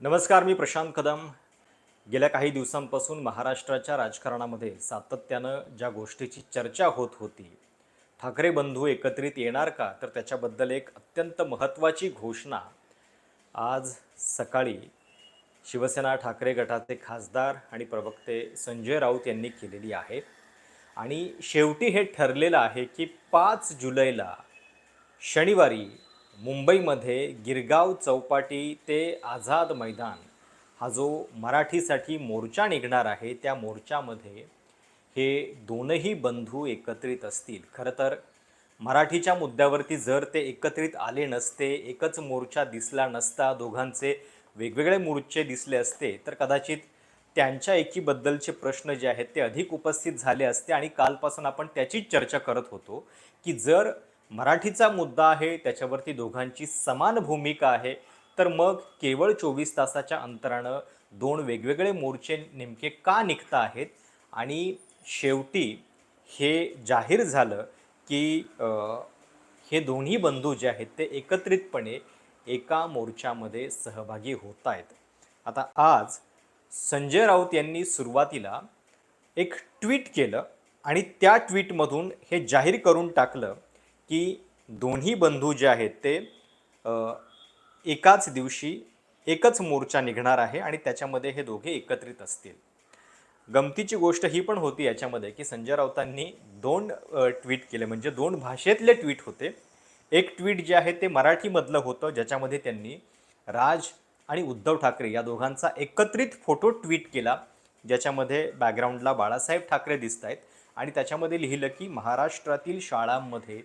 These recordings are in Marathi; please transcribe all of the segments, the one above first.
नमस्कार मी प्रशांत कदम. गेल्या काही दिवसांपासून महाराष्ट्राच्या राजकारणामध्ये सातत्यानं ज्या गोष्टीची चर्चा होत होती ठाकरे बंधू एकत्रित येणार का? तर त्याच्याबद्दल एक अत्यंत महत्त्वाची घोषणा आज सकाळी शिवसेना ठाकरे गटाचे खासदार आणि प्रवक्ते संजय राऊत यांनी केलेली आहे. आणि शेवटी हे ठरलेलं आहे की पाच जुलैला शनिवारी मुंबईमध्ये गिरगाव चौपाटी ते आझाद मैदान हा जो मराठीसाठी मोर्चा निघणार आहे त्या मोर्चामध्ये हे दोनही बंधू एकत्रित असतील. खरं तर मराठीच्या मुद्द्यावरती जर ते एकत्रित आले नसते एकच मोर्चा दिसला नसता दोघांचे वेगवेगळे मोर्चे दिसले असते तर कदाचित त्यांच्या एकीबद्दलचे प्रश्न जे आहेत ते अधिक उपस्थित झाले असते आणि कालपासून आपण त्याचीच चर्चा करत होतो की जर मराठीचा मुद्दा आहे त्याच्यावरती दोघांची समान भूमिका आहे. तर मग केवळ चोवीस तासाच्या अंतरानं दोन वेगवेगळे मोर्चे नेमके का निघत आहेत? आणि शेवटी हे जाहीर झालं की हे दोन्ही बंधू जे आहेत ते एकत्रितपणे एका मोर्चामध्ये सहभागी होत आहेत. आता आज संजय राऊत यांनी सुरुवातीला एक ट्विट केलं आणि त्या ट्विटमधून हे जाहीर करून टाकलं की दोन्ही बंधू जे आहेत ते एकाच दिवशी एकच मोर्चा निघणार आहे आणि त्याच्यामध्ये हे दोघे एकत्रित असतील. गमतीची गोष्ट ही पण होती याच्यामध्ये की संजय राऊतांनी दोन ट्विट केले. म्हणजे दोन भाषेतले ट्विट होते. एक ट्विट जे आहे ते मराठीमधलं होतं ज्याच्यामध्ये त्यांनी राज आणि उद्धव ठाकरे या दोघांचा एकत्रित फोटो ट्विट केला ज्याच्यामध्ये बॅकग्राऊंडला बाळासाहेब ठाकरे दिसत आहेत आणि त्याच्यामध्ये लिहिलं की महाराष्ट्रातील शाळांमध्ये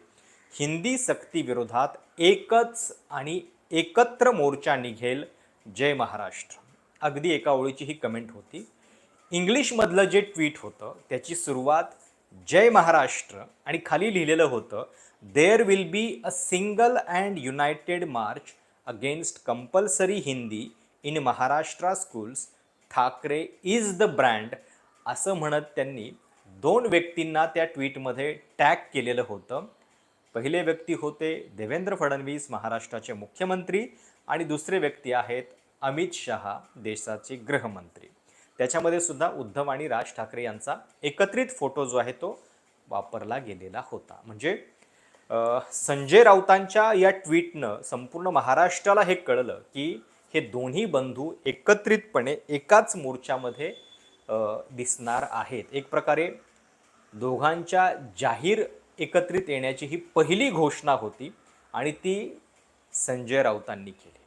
हिंदी सक्तीविरोधात एकच आणि एकत्र मोर्चा निघेल जय महाराष्ट्र. अगदी एका ओळीची ही कमेंट होती. इंग्लिशमधलं जे ट्विट होतं त्याची सुरुवात जय महाराष्ट्र आणि खाली लिहिलेलं होतं there will be a single and united march against compulsory Hindi in Maharashtra schools Thackeray is the brand असं म्हणत त्यांनी दोन व्यक्तींना त्या ट्विटमध्ये टॅग केलेलं होतं. पहिले व्यक्ती होते देवेंद्र फडणवीस महाराष्ट्राचे मुख्यमंत्री आणि दुसरे व्यक्ती आहेत अमित शहा देशाचे गृहमंत्री. त्याच्यामध्ये सुद्धा उद्धव आणि राज ठाकरे यांचा एकत्रित फोटो जो आहे तो वापरला गेलेला होता. म्हणजे संजय राऊतांच्या या ट्विटनं संपूर्ण महाराष्ट्राला हे कळलं की हे दोन्ही बंधू एकत्रितपणे एकाच मोर्चामध्ये दिसणार आहेत. एक प्रकारे दोघांच्या जाहीर एकत्रित येण्याची ही पहिली घोषणा होती आणि ती संजय राऊतांनी केली.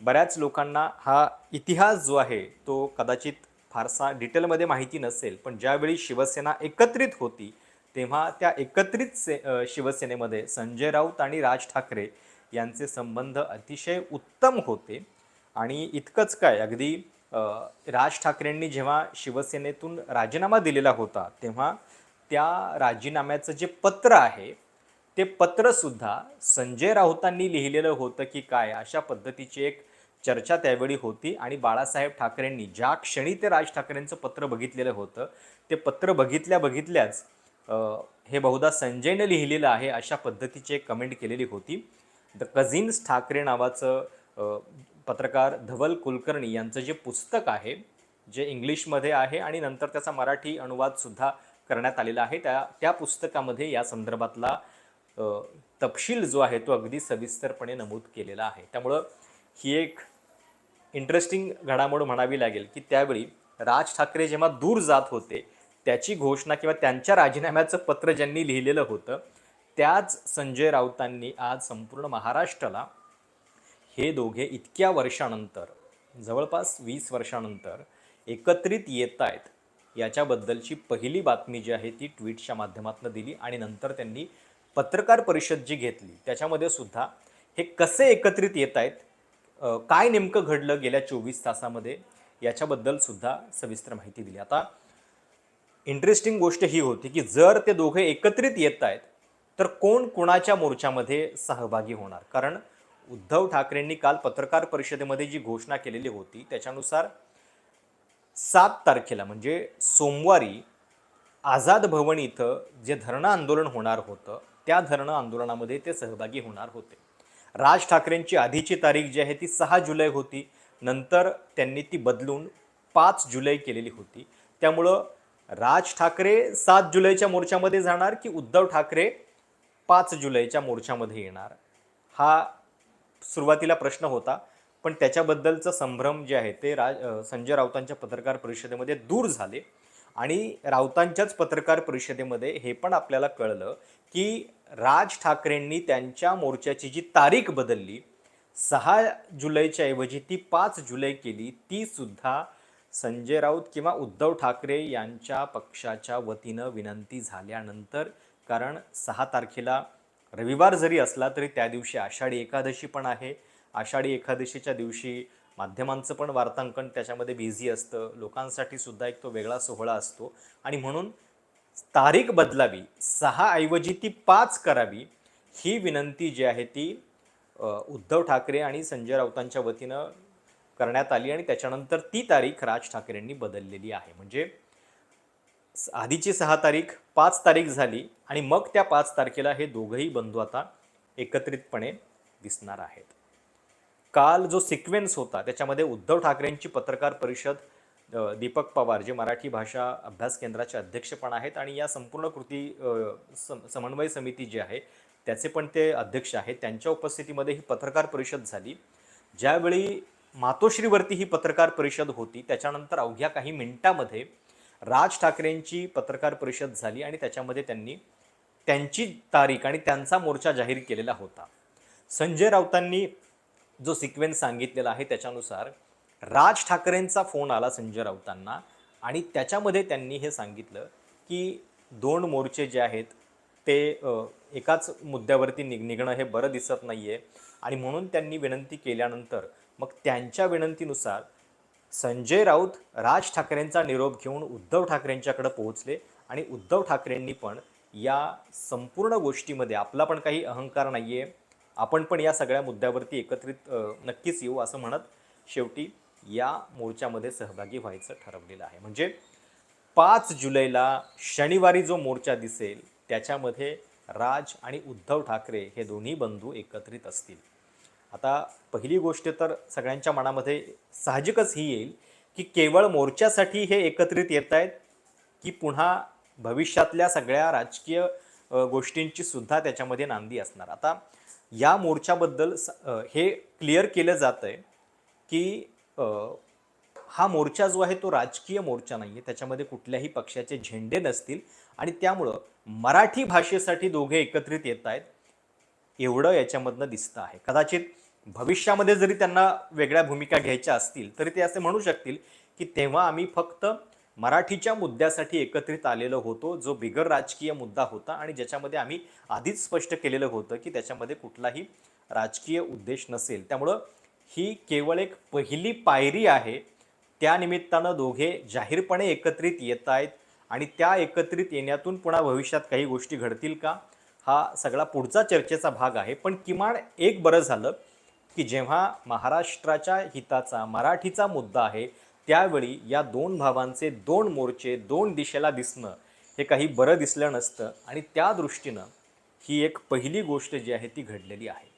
बऱ्याच लोकांना हा इतिहास जो आहे तो कदाचित फारसा डिटेलमध्ये माहिती नसेल पण ज्यावेळी शिवसेना एकत्रित होती तेव्हा त्या एकत्रित से शिवसेनेमध्ये संजय राऊत आणि राज ठाकरे यांचे संबंध अतिशय उत्तम होते. आणि इतकंच काय अगदी राज ठाकरेंनी जेव्हा शिवसेनेतून राजीनामा दिलेला होता तेव्हा त्या राजीनाम्याचं जे पत्र आहे ते पत्रसुद्धा संजय राऊतांनी लिहिलेलं होतं की काय? अशा पद्धतीची एक चर्चा त्यावेळी होती आणि बाळासाहेब ठाकरेंनी ज्या क्षणी ते राज ठाकरेंचं पत्र बघितलेलं होतं ते पत्र बघितल्या बघितल्याच हे बहुधा संजयनं लिहिलेलं आहे अशा पद्धतीची एक कमेंट केलेली होती. द कझिन्स ठाकरे नावाचं पत्रकार धवल कुलकर्णी यांचं जे पुस्तक आहे जे इंग्लिशमध्ये आहे आणि नंतर त्याचा मराठी अनुवादसुद्धा करण्यात आलेला आहे. त्या त्या पुस्तकामध्ये या संदर्भातला तपशील जो आहे तो अगदी सविस्तरपणे नमूद केलेला आहे. त्यामुळं ही एक इंटरेस्टिंग घडामोड म्हणावी लागेल की त्यावेळी राज ठाकरे जेव्हा दूर जात होते त्याची घोषणा किंवा त्यांच्या राजीनाम्याचं पत्र ज्यांनी लिहिलेलं होतं त्याच संजय राऊतांनी आज संपूर्ण महाराष्ट्राला हे दोघे इतक्या वर्षानंतर जवळपास वीस वर्षानंतर एकत्रित येत आहेत याच्याबद्दलची पहिली बातमी जी आहे ती ट्विटच्या माध्यमातून दिली आणि नंतर त्यांनी पत्रकार परिषद जी घेतली त्याच्यामध्ये सुद्धा हे कसे एकत्रित येत आहेत काय नेमकं घडलं गेल्या चोवीस तासामध्ये याच्याबद्दल सुद्धा सविस्तर माहिती दिली. आता इंटरेस्टिंग गोष्ट ही होती की जर ते दोघे एकत्रित येत आहेत तर कोण कोणाच्या मोर्चामध्ये सहभागी होणार? कारण उद्धव ठाकरेंनी काल पत्रकार परिषदेमध्ये जी घोषणा केलेली होती त्याच्यानुसार सात तारखेला म्हणजे सोमवारी आझाद भवन इथं जे धरणं आंदोलन होणार होतं त्या धरणं आंदोलनामध्ये ते सहभागी होणार होते. राज ठाकरेंची आधीची तारीख जी आहे ती सहा जुलै होती. नंतर त्यांनी ती बदलून पाच जुलै केलेली होती. त्यामुळं राज ठाकरे सात जुलैच्या मोर्चामध्ये जाणार की उद्धव ठाकरे पाच जुलैच्या मोर्चामध्ये येणार? हा सुरुवातीला प्रश्न होता. पण त्याच्याबद्दलचं संभ्रम जे आहे ते राज संजय राऊतांच्या पत्रकार परिषदेमध्ये दूर झाले. आणि राऊतांच्याच पत्रकार परिषदेमध्ये हे पण आपल्याला कळलं की राज ठाकरेंनी त्यांच्या मोर्चाची जी तारीख बदलली सहा जुलैच्या ऐवजी ती पाच जुलै केली ती सुद्धा संजय राऊत किंवा उद्धव ठाकरे यांच्या पक्षाच्या वतीनं विनंती झाल्यानंतर कारण सहा तारखेला रविवार जरी असला तरी त्या दिवशी आषाढी एकादशी पण आहे. आषाढी एकादशीच्या दिवशी माध्यमांचं पण वार्तांकन त्याच्यामध्ये बिझी असतं. लोकांसाठी सुद्धा एक तो वेगळा सोहळा असतो. आणि म्हणून तारीख बदलावी सहा ऐवजी ती पाच करावी ही विनंती जी आहे ती उद्धव ठाकरे आणि संजय राऊतांच्या वतीनं करण्यात आली आणि त्याच्यानंतर ती तारीख राज ठाकरेंनी बदललेली आहे. म्हणजे आधीची सहा तारीख पाच तारीख झाली आणि मग त्या पाच तारखेला हे दोघंही बंधू आता एकत्रितपणे दिसणार आहेत. काल जो सिक्वेन्स होता त्याच्यामध्ये उद्धव ठाकरेंची पत्रकार परिषद दीपक पवार जे मराठी भाषा अभ्यास केंद्राचे अध्यक्ष पण आहेत आणि या संपूर्ण कृती सम- समन्वय समिती जी आहे त्याचे पण ते अध्यक्ष आहेत. त्यांच्या उपस्थितीमध्ये ही पत्रकार परिषद झाली. ज्यावेळी मातोश्रीवरती ही पत्रकार परिषद होती त्याच्यानंतर अवघ्या काही मिनिटामध्ये राज ठाकरेंची पत्रकार परिषद झाली आणि त्याच्यामध्ये त्यांनी त्यांची तारीख आणि त्यांचा मोर्चा जाहीर केलेला होता. संजय राऊतांनी जो सिक्वेन्स सांगितलेला आहे त्याच्यानुसार राज ठाकरेंचा फोन आला संजय राऊतांना आणि त्याच्यामध्ये त्यांनी हे सांगितलं की दोन मोर्चे जे आहेत ते एकाच मुद्द्यावरती निग निघणं हे बरं दिसत नाही आहे आणि म्हणून त्यांनी विनंती केल्यानंतर मग त्यांच्या विनंतीनुसार संजय राऊत राज ठाकरेंचा निरोप घेऊन उद्धव ठाकरेंच्याकडे पोहोचले आणि उद्धव ठाकरेंनी पण या संपूर्ण गोष्टीमध्ये आपला पण काही अहंकार नाही आहे आपण पण या सगळ्या मुद्द्यावरती एकत्रित नक्कीच येऊ असं म्हणत शेवटी या मोर्चामध्ये सहभागी व्हायचं ठरवलेलं आहे. म्हणजे पाच जुलैला शनिवारी जो मोर्चा दिसेल त्याच्यामध्ये राज आणि उद्धव ठाकरे हे दोन्ही बंधू एकत्रित असतील. आता पहिली गोष्ट तर सगळ्यांच्या मनामध्ये साहजिकच ही येईल की केवळ मोर्चासाठी हे एकत्रित येत आहेत की पुन्हा भविष्यातल्या सगळ्या राजकीय गोष्टींची सुद्धा त्याच्यामध्ये नांदी असणार. आता या मोर्चाबद्दल स- हे क्लिअर केलं जातं आहे की हा मोर्चा जो आहे तो राजकीय मोर्चा नाही आहे त्याच्यामध्ये कुठल्याही पक्षाचे झेंडे नसतील आणि त्यामुळं मराठी भाषेसाठी दोघे एकत्रित येत आहेत. एवढं याच्यामधनं दिसतं आहे. कदाचित भविष्यामध्ये जरी त्यांना वेगळ्या भूमिका घ्यायच्या असतील तरी ते असे म्हणू शकतील की तेव्हा आम्ही फक्त मराठीच्या मुद्द्यासाठी एकत्रित आलेलो होतो. जो बिगर राजकीय मुद्दा होता आणि ज्याच्यामध्ये आम्ही आधीच स्पष्ट केलेलं होतं की त्याच्यामध्ये कुठलाही राजकीय उद्देश नसेल. त्यामुळं ही केवळ एक पहिली पायरी आहे. त्यानिमित्तानं दोघे जाहीरपणे एकत्रित येत आहेत आणि त्या एकत्रित येण्यातून पुन्हा भविष्यात काही गोष्टी घडतील का? हा सगळा पुढचा चर्चेचा भाग आहे. पण किमान एक बरं झालं की जेव्हा महाराष्ट्राच्या हिताचा मराठीचा मुद्दा आहे त्यावेळी या दोन भावांचे दोन मोर्चे दोन दिशेला दिसणं हे काही बरं दिसलं नसतं आणि त्या दृष्टीनं ही एक पहिली गोष्ट जी आहे ती घडलेली आहे.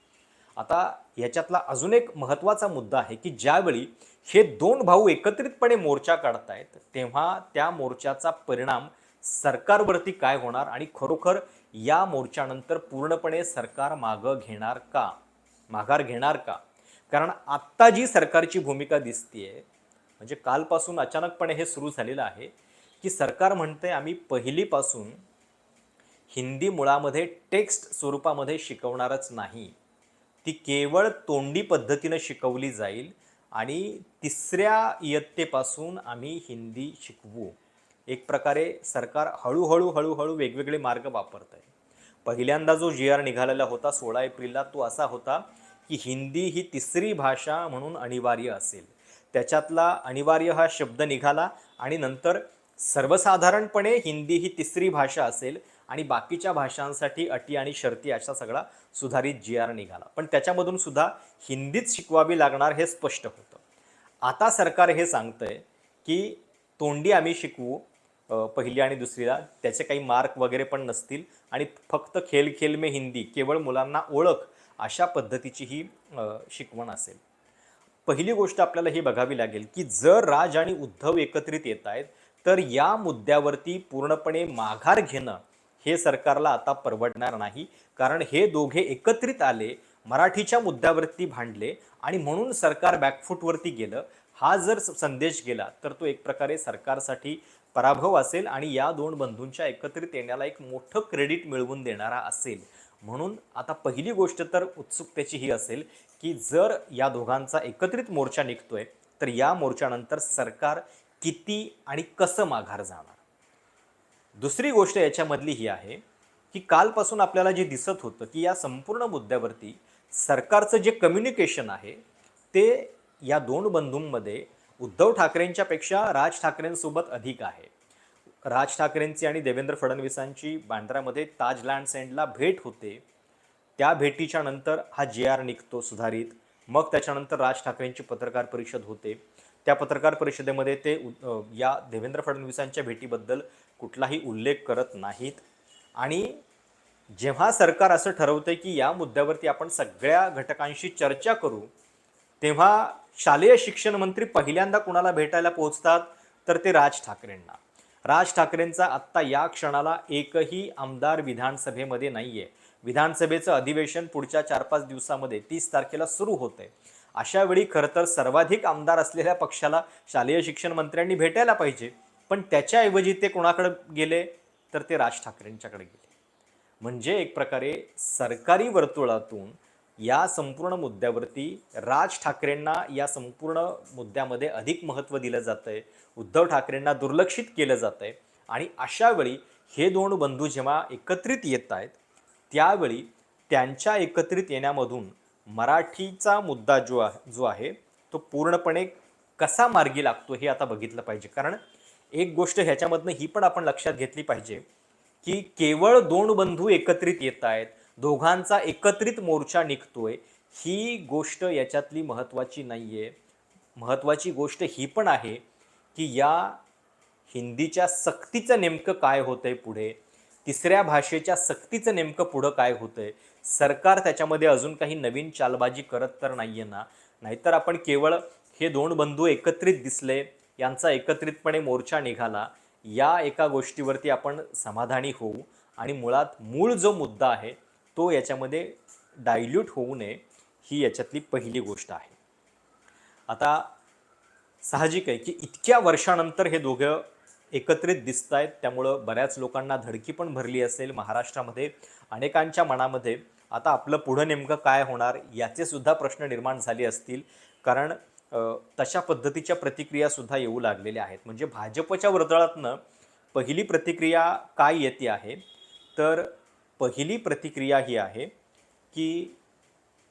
आता ह्याच्यातला अजून एक महत्त्वाचा मुद्दा आहे की ज्यावेळी हे दोन भाऊ एकत्रितपणे मोर्चा काढतायत तेव्हा त्या मोर्चाचा परिणाम सरकारवरती काय होणार आणि खरोखर या मोर्चानंतर पूर्णपणे सरकार मागं घेणार का? माघार घेणार का? कारण आत्ता जी सरकारची भूमिका दिसतीये म्हणजे कालपासून अचानकपणे हे सुरू झालेलं आहे की सरकार म्हणते आम्ही पहिलीपासून हिंदी मुळामध्ये टेक्स्ट स्वरूपामध्ये शिकवणारच नाही. ती केवळ तोंडी पद्धतीनं शिकवली जाईल आणि तिसऱ्या इयत्तेपासून आम्ही हिंदी शिकवू. एक प्रकारे सरकार हळूहळू हळूहळू वेगवेगळे मार्ग वापरत आहे पहिल्यांदा जो जी आर निघालेला होता सोळा एप्रिलला तो असा होता की हिंदी ही तिसरी भाषा म्हणून अनिवार्य असेल. त्याच्यातला अनिवार्य हा शब्द निघाला आणि नंतर सर्वसाधारणपणे हिंदी ही तिसरी भाषा असेल आणि बाकीच्या भाषांसाठी अटी आणि शर्ती असा सगळा सुधारित जी आर निघाला. पण त्याच्यामधून सुद्धा हिंदीच शिकवावी लागणार हे स्पष्ट होतं. आता सरकार हे सांगतंय की तोंडी आम्ही शिकवू पहिली आणि दुसरीला. त्याचे काही मार्क वगैरे पण नसतील आणि फक्त खेल खेल में हिंदी केवळ मुलांना ओळख अशा पद्धतीची ही शिकवण असेल. पहिली गोष्ट आपल्याला ही बघावी लागेल की जर राज आणि उद्धव एकत्रित येत आहेत तर या मुद्द्यावरती पूर्णपणे माघार घेणं हे सरकारला आता परवडणार नाही. कारण हे दोघे एकत्रित आले मराठीच्या मुद्द्यावरती भांडले आणि म्हणून सरकार बॅकफूटवरती गेलं. हा जर स- संदेश गेला तर तो एक प्रकारे सरकारसाठी पराभव असेल आणि या दोन बंधूंच्या एकत्रित येण्याला एक मोठं क्रेडिट मिळवून देणारा असेल. म्हणून आता पहिली गोष्ट तर उत्सुकतेची ही असेल की जर या दोघांचा एकत्रित मोर्चा निघतोय तर या मोर्चानंतर सरकार किती आणि कसं माघार जाणार? दुसरी गोष्ट याच्यामधली ही आहे की कालपासून आपल्याला जे दिसत होतं की या संपूर्ण मुद्द्यावरती सरकारचं जे कम्युनिकेशन आहे ते या दोन बंधूंमध्ये उद्धव ठाकरेंच्या पेक्षा राज ठाकरेंसोबत अधिक आहे. राज ठाकरेंची आणि देवेंद्र फडणवीसांची बांद्रामध्ये ताज लँड सेंडला भेट होते. त्या भेटीच्या नंतर हा जे आर निघतो सुधारित. मग त्याच्यानंतर राज ठाकरेंची पत्रकार परिषद होते. त्या पत्रकार परिषदेमध्ये ते उ- या देवेंद्र फडणवीसांच्या भेटीबद्दल कुठलाही उल्लेख करत नाहीत. आणि जेव्हा सरकार असं ठरवतंय की या मुद्द्यावरती आपण सगळ्या घटकांशी चर्चा करू तेव्हा शालेय शिक्षण मंत्री पहिल्यांदा कुणाला भेटायला पोहोचतात? तर ते राज ठाकरेंना. राज ठाकरेंचा आत्ता या क्षणाला एकही आमदार विधानसभेमध्ये नाही आहे विधानसभेचं अधिवेशन पुढच्या चार पाच दिवसामध्ये तीस तारखेला सुरू होते अशा वेळी खरं तर सर्वाधिक आमदार असलेल्या पक्षाला शालेय शिक्षण मंत्र्यांनी भेटायला पाहिजे. पण त्याच्याऐवजी ते कोणाकडे गेले? तर ते राज ठाकरेंच्याकडे गेले. म्हणजे एक प्रकारे सरकारी वर्तुळातून या संपूर्ण मुद्द्यावरती राज ठाकरेंना या संपूर्ण मुद्द्यामध्ये अधिक महत्त्व दिलं जातं आहे उद्धव ठाकरेंना दुर्लक्षित केलं जातं आहे आणि अशावेळी हे दोन बंधू जेव्हा एकत्रित येत आहेत त्यावेळी त्यांच्या एकत्रित येण्यामधून मराठीचा मुद्दा जो आहे जो आहे तो पूर्णपणे कसा मार्गी लागतो हे आता बघितलं पाहिजे. कारण एक गोष्ट ह्याच्यामधनं ही पण आपण लक्षात घेतली पाहिजे की केवळ दोन बंधू एकत्रित येत आहेत दोघांचा एकत्रित मोर्चा निघतोय. ही गोष्ट याच्यातली महत्त्वाची नाही आहे महत्त्वाची गोष्ट ही पण आहे की या हिंदीच्या सक्तीचं नेमकं काय होतंय पुढे? तिसऱ्या भाषेच्या सक्तीचं नेमकं पुढं काय होतंय? सरकार त्याच्यामध्ये अजून काही नवीन चालबाजी करत तर नाही आहे ना? नाहीतर आपण केवळ हे दोन बंधू एकत्रित दिसले यांचा एकत्रितपणे मोर्चा निघाला. या एका गोष्टीवरती आपण समाधानी होऊ. आणि मुळात मूळ जो मुद्दा आहे तो याच्यामध्ये डायल्यूट होऊ नये ही याच्यातली पहिली गोष्ट आहे. आता साहजिक आहे की इतक्या वर्षानंतर हे दोघं एकत्रित दिसत आहेत त्यामुळं बऱ्याच लोकांना धडकी पण भरली असेल महाराष्ट्रामध्ये. अनेकांच्या मनामध्ये आता आपलं पुढं नेमकं काय होणार याचे सुद्धा प्रश्न निर्माण झाले असतील. कारण तशा पद्धतीच्या प्रतिक्रियासुद्धा येऊ लागलेल्या आहेत. म्हणजे भाजपच्या वर्तुळातनं पहिली प्रतिक्रिया काय येते आहे? तर पहिली प्रतिक्रिया ही आहे की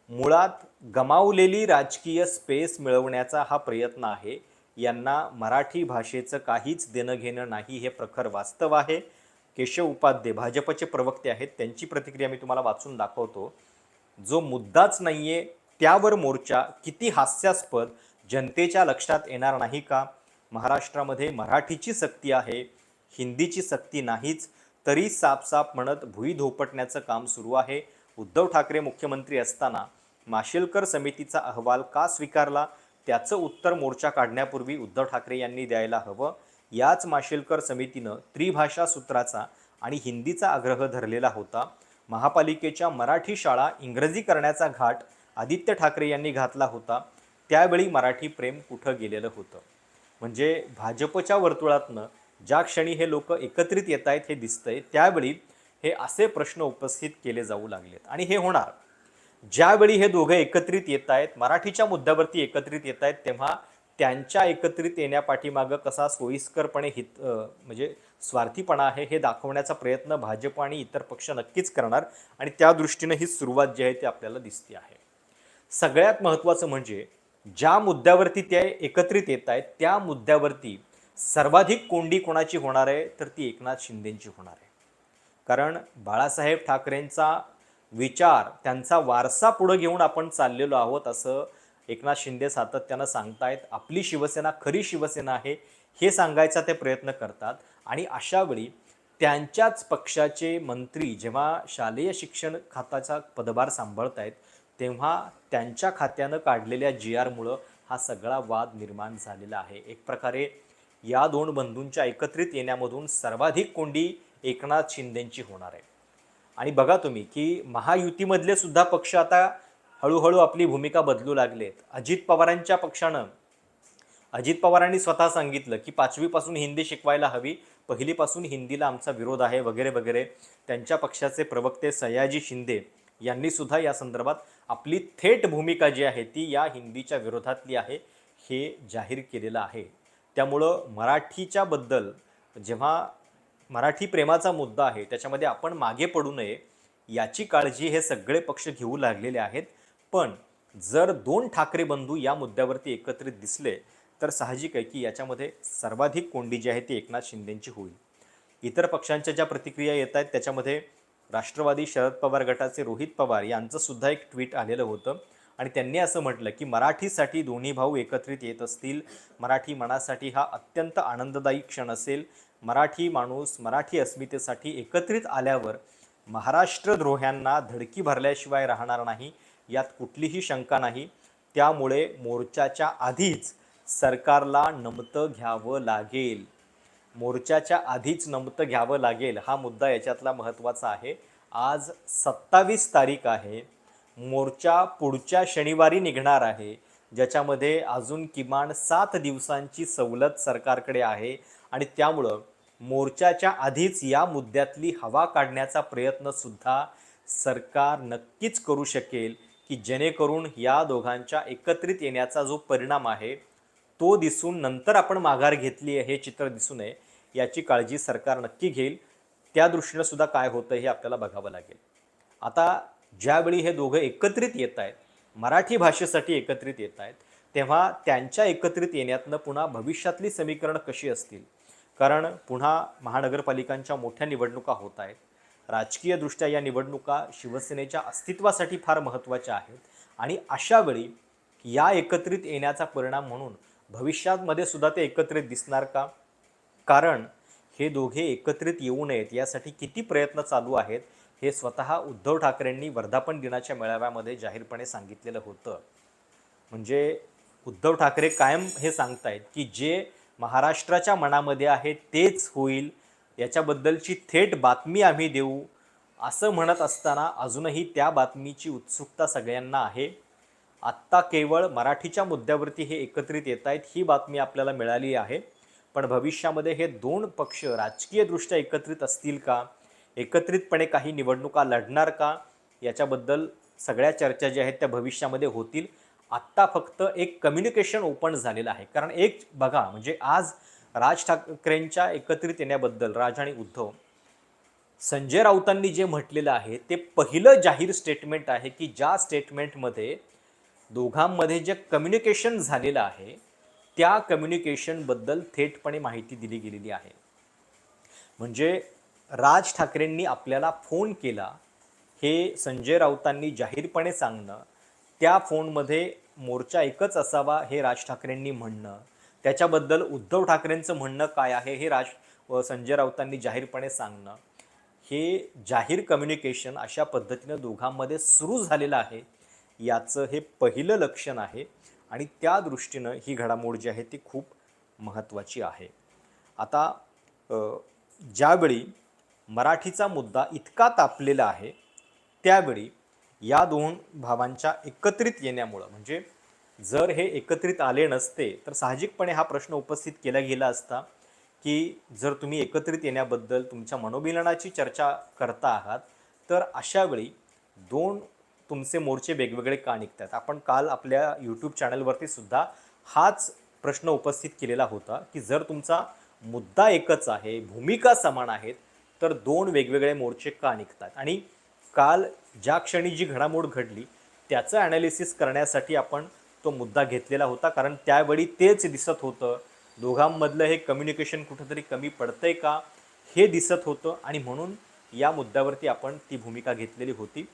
मुळात गमावलेली राजकीय स्पेस मिळवण्याचा हा प्रयत्न आहे. यांना मराठी भाषेचं काहीच देणं घेणं नाही हे प्रखर वास्तव आहे. केशव उपाध्ये भाजपचे प्रवक्ते आहेत. त्यांची प्रतिक्रिया मी तुम्हाला वाचून दाखवतो. जो मुद्दाच नाही आहे त्यावर मोर्चा किती हास्यास्पद जनतेच्या लक्षात येणार नाही का? महाराष्ट्रामध्ये मराठीची सक्ती आहे हिंदीची सक्ती नाहीच तरी सापसाप म्हणत भुई धोपटण्याचं काम सुरू आहे. उद्धव ठाकरे मुख्यमंत्री असताना माशेलकर समितीचा अहवाल का स्वीकारला? त्याचं उत्तर मोर्चा काढण्यापूर्वी उद्धव ठाकरे यांनी द्यायला हवं. याच माशेलकर समितीनं त्रिभाषा सूत्राचा आणि हिंदीचा आग्रह धरलेला होता. महापालिकेच्या मराठी शाळा इंग्रजी करण्याचा घाट आदित्य ठाकरे यांनी घातला होता. त्यावेळी मराठी प्रेम कुठं गेलेलं होतं? म्हणजे भाजपच्या वर्तुळातनं ज्या क्षणी हे लोक एकत्रित येत आहेत हे दिसतंय त्यावेळी हे असे प्रश्न उपस्थित केले जाऊ लागलेत. आणि हे होणार. ज्यावेळी हे दोघं एकत्रित येत आहेत मराठीच्या मुद्द्यावरती एकत्रित येत आहेत तेव्हा त्यांच्या एकत्रित येण्यापाठीमागं कसा सोयीस्करपणे हित म्हणजे स्वार्थीपणा आहे हे दाखवण्याचा प्रयत्न भाजप आणि इतर पक्ष नक्कीच करणार. आणि त्या दृष्टीनं ही सुरुवात जी आहे ती आपल्याला दिसते आहे. सगळ्यात महत्त्वाचं म्हणजे ज्या मुद्द्यावरती ते एकत्रित येत आहेत त्या मुद्द्यावरती सर्वाधिक कोंडी कोणाची होणार आहे तर ती एकनाथ शिंदेंची होणार आहे. कारण बाळासाहेब ठाकरेंचा विचार त्यांचा वारसा पुढं घेऊन आपण चाललेलो आहोत असं एकनाथ शिंदे सातत्यानं सांगतायत. आपली शिवसेना खरी शिवसेना आहे हे सांगायचा ते प्रयत्न करतात. आणि अशावेळी त्यांच्याच पक्षाचे मंत्री जेव्हा शालेय शिक्षण खात्याचा पदभार सांभाळत आहेत तेव्हा त्यांच्या खात्यानं काढलेल्या जी आरमुळं हा सगळा वाद निर्माण झालेला आहे. एक प्रकारे या दोन बंधूंच्या एकत्रित येण्यामधून सर्वाधिक कोंडी एकनाथ शिंदेंची होणार आहे. आणि बघा तुम्ही की महायुतीमधले सुद्धा पक्ष आता हळूहळू आपली भूमिका बदलू लागलेत. अजित पवारांच्या पक्षानं अजित पवारांनी स्वतः सांगितलं की पाचवीपासून हिंदी शिकवायला हवी पहिलीपासून हिंदीला आमचा विरोध आहे वगैरे वगैरे. त्यांच्या पक्षाचे प्रवक्ते सयाजी शिंदे यांनी सुद्धा या संदर्भात आपली थेट भूमिका जी आहे ती या हिंदीच्या विरोधातली आहे हे जाहीर केलेलं आहे. त्यामुळं मराठीच्या बद्दल जेव्हा मराठी प्रेमाचा मुद्दा आहे त्याच्यामध्ये आपण मागे पडू नये याची काळजी हे सगळे पक्ष घेऊ लागलेले आहेत. पण जर दोन ठाकरे बंधू या मुद्द्यावरती एकत्रित दिसले तर साहजिक आहे की याच्यामध्ये सर्वाधिक कोंडी जी आहे ती एकनाथ शिंदेंची होईल. इतर पक्षांच्या ज्या प्रतिक्रिया येत आहेत त्याच्यामध्ये राष्ट्रवादी शरद पवार गटाचे रोहित पवार यांचंसुद्धा एक ट्विट आलेलं होतं. आणि त्यांनी असं म्हटलं की मराठीसाठी दोन्ही भाऊ एकत्रित येत असतील. मराठी मनासाठी हा अत्यंत आनंददायी क्षण असेल. मराठी माणूस मराठी अस्मितेसाठी एकत्रित आल्यावर महाराष्ट्रद्रोह्यांना धडकी भरल्याशिवाय राहणार नाही यात कुठलीही शंका नाही. त्यामुळे मोर्चाच्या आधीच सरकारला नमतं घ्यावं लागेल. मोर्चाच्या आधीच नमतं घ्यावं लागेल हा मुद्दा याच्यातला महत्त्वाचा आहे. आज सत्तावीस तारीख आहे. मोर्चा पुढच्या शनिवारी निघणार आहे ज्याच्यामध्ये अजून किमान सात दिवसांची सवलत सरकारकडे आहे आणि त्यामुळं मोर्चाच्या आधीच या मुद्द्यातली हवा काढण्याचा प्रयत्नसुद्धा सरकार नक्कीच करू शकेल की जेणेकरून या दोघांच्या एकत्रित येण्याचा जो परिणाम आहे तो दिसून नंतर आपण माघार घेतली आहे हे चित्र दिसू नये याची काळजी सरकार नक्की घेईल. त्या दृष्टीनं सुद्धा काय होतं हे आपल्याला बघावं लागेल. आता ज्यावेळी हे दोघं एकत्रित येत आहेत मराठी भाषेसाठी एकत्रित येत आहेत तेव्हा त्यांच्या एकत्रित येण्यातनं पुन्हा भविष्यातली समीकरणं कशी असतील? कारण पुन्हा महानगरपालिकांच्या मोठ्या निवडणुका होत आहेत. राजकीयदृष्ट्या या निवडणुका शिवसेनेच्या अस्तित्वासाठी फार महत्त्वाच्या आहेत. आणि अशावेळी या एकत्रित येण्याचा परिणाम म्हणून भविष्यामध्ये सुद्धा ते एकत्रित दिसणार का? कारण हे दोघे एकत्रित येऊ नयेत यासाठी किती प्रयत्न चालू आहेत हे स्वतः उद्धव ठाकरेंनी वर्धापन दिनाच्या मेळाव्यामध्ये जाहीरपणे सांगितलेलं होतं. म्हणजे उद्धव ठाकरे कायम हे सांगतायत की जे महाराष्ट्राच्या मनामध्ये आहे तेच होईल याच्याबद्दलची थेट बातमी आम्ही देऊ असं म्हणत असताना अजूनही त्या बातमीची उत्सुकता सगळ्यांना आहे. आत्ता केवळ मराठीच्या मुद्द्यावरती हे एकत्रित येत आहेत ही बातमी आपल्याला मिळाली आहे. पण भविष्यामध्ये हे दोन पक्ष राजकीयदृष्ट्या एकत्रित असतील का? एकत्रितपणे काही निवडणुका लढणार का? याच्याबद्दल सगळ्या चर्चा ज्या आहेत त्या भविष्यामध्ये होतील. आत्ता फक्त एक कम्युनिकेशन ओपन झालेलं आहे. कारण एक बघा म्हणजे आज राज ठाकरेंच्या एकत्रित येण्याबद्दल राज आणि उद्धव संजय राऊतांनी जे म्हटलेलं आहे ते पहिलं जाहीर स्टेटमेंट आहे की ज्या स्टेटमेंटमध्ये दोघांमध्ये जे कम्युनिकेशन झालेलं आहे त्या कम्युनिकेशनबद्दल थेटपणे माहिती दिली गेलेली आहे. म्हणजे राज ठाकरेंनी आपल्याला फोन केला हे संजय राऊतांनी जाहीरपणे सांगणं त्या फोनमध्ये मोर्चा एकच असावा हे राज ठाकरेंनी म्हणणं त्याच्याबद्दल उद्धव ठाकरेंचं म्हणणं काय आहे हे राज संजय राऊतांनी जाहीरपणे सांगणं. हे जाहीर कम्युनिकेशन अशा पद्धतीनं दोघांमध्ये सुरू झालेलं आहे याचं हे पहिलं लक्षण आहे आणि त्या दृष्टीनं ही घडामोड जी आहे ती खूप महत्त्वाची आहे. आता ज्यावेळी मराठीचा मुद्दा इतका तापलेला आहे त्यावेळी या दोन भावांच्या एकत्रित येण्यामुळं म्हणजे जर हे एकत्रित आले नसते तर साहजिकपणे हा प्रश्न उपस्थित केला गेला असता की जर तुम्ही एकत्रित येण्याबद्दल तुमच्या मनोमिलनाची चर्चा करता आहात तर अशावेळी दोन तुमचे मोर्चे वेगवेगळे का निघतात? आपण काल आपल्या यूट्यूब चॅनलवरती सुद्धा हाच प्रश्न उपस्थित केलेला होता की जर तुमचा मुद्दा एकच आहे भूमिका समान आहेत तर दोन वेगवेगळे मोर्चे का निघतात? आणि काल ज्या क्षणी जी घडामोड घडली त्याचं ॲनालिसिस करण्यासाठी आपण तो मुद्दा घेतलेला होता. कारण त्यावेळी तेच दिसत होतं दोघांमधलं हे कम्युनिकेशन कुठंतरी कमी पडतंय का? हे दिसत होतं आणि म्हणून या मुद्द्यावरती आपण ती भूमिका घेतलेली होती.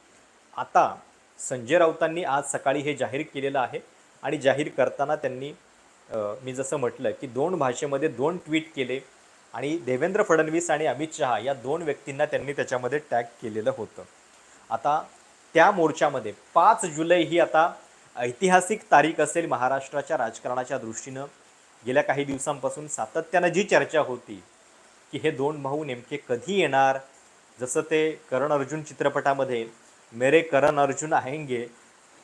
आता संजय राऊतांनी आज सकाळी हे जाहीर केलेलं आहे आणि जाहीर करताना त्यांनी मी जसं म्हटलं की दोन भाषेमध्ये दोन ट्विट केले आणि देवेंद्र फडणवीस आणि अमित शहा या दोन व्यक्तींना त्यांनी त्याच्यामध्ये टॅग केलेलं होतं. आता त्या मोर्चामध्ये पाच जुलै ही आता ऐतिहासिक तारीख असेल महाराष्ट्राच्या राजकारणाच्या दृष्टीनं. गेल्या काही दिवसांपासून सातत्यानं जी चर्चा होती की हे दोन भाऊ नेमके कधी येणार जसं ते करण अर्जुन चित्रपटामध्ये मेरे करण अर्जुन आहेंगे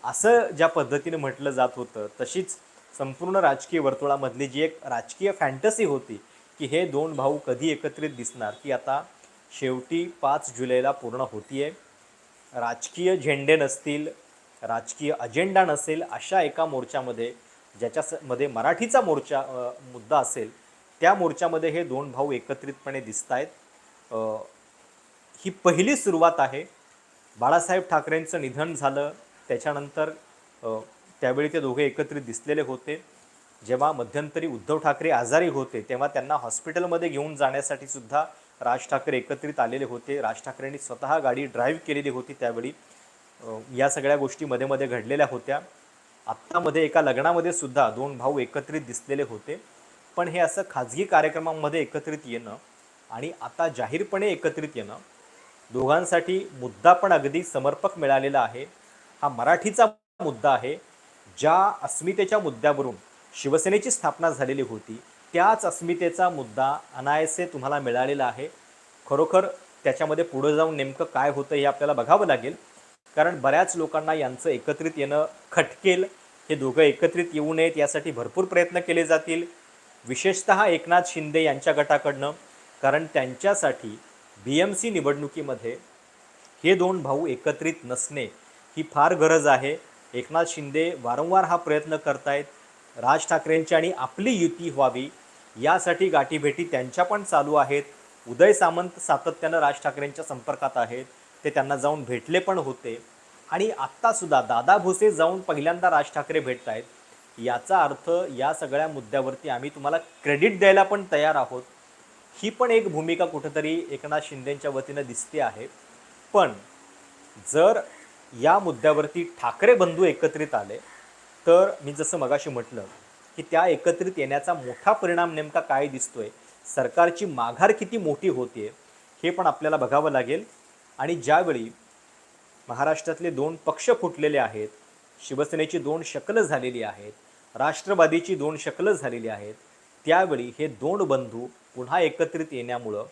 असं ज्या पद्धतीने म्हटलं जात होतं तशीच संपूर्ण राजकीय वर्तुळामधली जी एक राजकीय फॅन्टसी होती की हे दोन भाऊ कधी एकत्रित दिसणार? ती आता शेवटी पाच जुलैला पूर्ण होतीये. राजकीय झेंडे नसतील राजकीय अजेंडा नसेल अशा एका मोर्चामध्ये ज्याच्या स- मध्ये मराठीचा मोर्चा मुद्दा असेल त्या मोर्चामध्ये हे दोन भाऊ एकत्रितपणे दिसत आहेत ही पहिली सुरुवात आहे. बाळासाहेब ठाकरेंचं निधन झालं त्याच्यानंतर त्यावेळी ते दोघे एकत्रित दिसलेले होते. जेव्हा मध्यंतरी उद्धव ठाकरे आजारी होते तेव्हा त्यांना हॉस्पिटलमध्ये घेऊन जाण्यासाठी सुद्धा राज ठाकरे एकत्रित आलेले होते. राज ठाकरेंनी स्वतः गाडी ड्राईव्ह केलेली होती त्यावेळी. या सगळ्या गोष्टी मध्ये मध्ये घडलेल्या होत्या. आत्तामध्ये एका लग्नामध्ये सुद्धा दोन भाऊ एकत्रित दिसलेले होते. पण हे असं खाजगी कार्यक्रमांमध्ये एकत्रित येणं आणि आता जाहीरपणे एकत्रित येणं दोघांसाठी मुद्दा पण अगदी समर्पक मिळालेला आहे. हा मराठीचा मुद्दा आहे. ज्या अस्मितेच्या मुद्द्यावरून शिवसेनेची स्थापना झालेली होती. त्याच अस्मितेचा मुद्दा अनायसे तुम्हाला मिळालेला आहे. खरोखर त्याच्यामध्ये पुढं जाऊन नेमकं काय होतं हे आपल्याला बघावं लागेल. कारण बऱ्याच लोकांना यांचं एकत्रित येणं खटकेल. हे दोघं एकत्रित येऊ नयेत यासाठी भरपूर प्रयत्न केले जातील. विशेषतः एकनाथ शिंदे यांच्या गटाकडनं. कारण त्यांच्यासाठी बी एम सी निवडणुकीमध्ये हे दोन भाऊ एकत्रित नसणे ही फार गरज आहे. एकनाथ शिंदे वारंवार हा प्रयत्न करतायत. राज ठाकरेंची आणि आपली युती व्हावी यासाठी गाठीभेटी त्यांच्या पण चालू आहेत. उदय सामंत सातत्यानं राज ठाकरेंच्या संपर्कात आहेत. ते त्यांना जाऊन भेटले पण होते. आणि आत्तासुद्धा दादा भुसे जाऊन पहिल्यांदा राज ठाकरे भेटत आहेत. याचा अर्थ या सगळ्या मुद्द्यावरती आम्ही तुम्हाला क्रेडिट द्यायला पण तयार आहोत. ही पण एक भूमिका कुठंतरी एकनाथ शिंदेच्या वतीनं दिसते आहे. पण जर या मुद्द्यावरती ठाकरे बंधू एकत्रित आले तर मी जसं मगाशी म्हटलं की त्या एकत्रित येण्याचा मोठा परिणाम नेमका काय दिसतोय? सरकारची माघार किती मोठी होते हे पण आपल्याला बघावं लागेल. आणि ज्यावेळी महाराष्ट्रातले दोन पक्ष फुटलेले आहेत शिवसेनेची दोन शकलं झालेली आहेत राष्ट्रवादीची दोन शकलं झालेली आहेत त्यावेळी हे दोन बंधू पुन्हा एकत्रित येण्यामुळं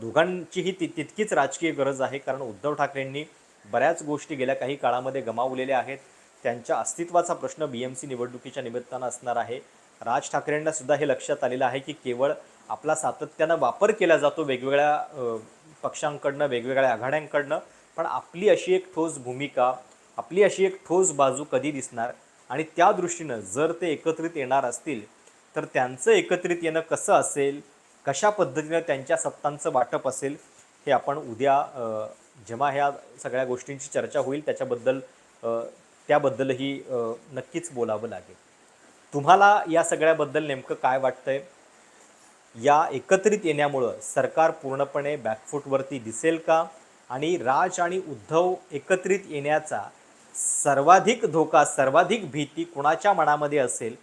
दोघांचीही ति तितकीच राजकीय गरज आहे. कारण उद्धव ठाकरेंनी बऱ्याच गोष्टी गेल्या काही काळामध्ये गमावलेल्या आहेत. त्यांच्या अस्तित्वाचा प्रश्न बी एम सी निवडणुकीच्या निमित्तानं असणार आहे. राज ठाकरेंना सुद्धा हे लक्षात आलेलं आहे की केवळ आपला सातत्यानं वापर केला जातो वेगवेगळ्या पक्षांकडनं वेगवेगळ्या आघाड्यांकडनं पण आपली अशी एक ठोस भूमिका आपली अशी एक ठोस बाजू कधी दिसणार? आणि त्या दृष्टीनं जर ते एकत्रित येणार असतील तर त्यांचं एकत्रित येणं कसं असेल? कशा पद्धतीनं त्यांच्या सत्तांचं वाटप असेल? हे आपण उद्या जेव्हा ह्या सगळ्या गोष्टींची चर्चा होईल त्याच्याबद्दल त्याबद्दलही नक्कीच बोलावं लागेल. तुम्हाला या सगळ्याबद्दल नेमकं काय वाटतंय? या एकत्रित येण्यामुळं सरकार पूर्णपणे बॅकफूटवरती दिसेल का? आणि राज आणि उद्धव एकत्रित येण्याचा सर्वाधिक धोका सर्वाधिक भीती कुणाच्या मनामध्ये असेल?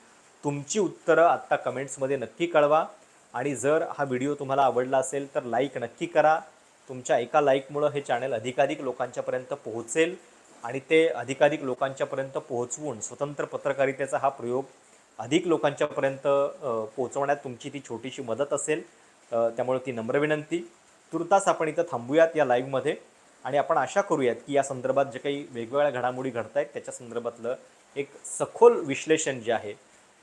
तुमची उत्तरं आत्ता कमेंट्समध्ये नक्की कळवा. आणि जर हा व्हिडिओ तुम्हाला आवडला असेल तर लाईक नक्की करा. तुमच्या एका लाईकमुळं हे चॅनल अधिकाधिक लोकांच्यापर्यंत पोहोचेल. आणि ते अधिकाधिक लोकांच्यापर्यंत पोहोचवून स्वतंत्र पत्रकारितेचा हा प्रयोग अधिक लोकांच्यापर्यंत पोहोचवण्यात तुमची ती छोटीशी मदत असेल. त्यामुळे ती नम्र विनंती. तुर्तास आपण इथं थांबूयात या लाईव्हमध्ये आणि आपण आशा करूयात की या संदर्भात जे काही वेगवेगळ्या घडामोडी घडत आहेत त्याच्या संदर्भातलं एक सखोल विश्लेषण जे आहे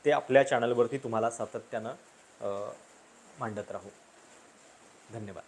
ते आपल्या चॅनलवरती तुम्हाला सातत्यानं मांडत राहू. धन्यवाद.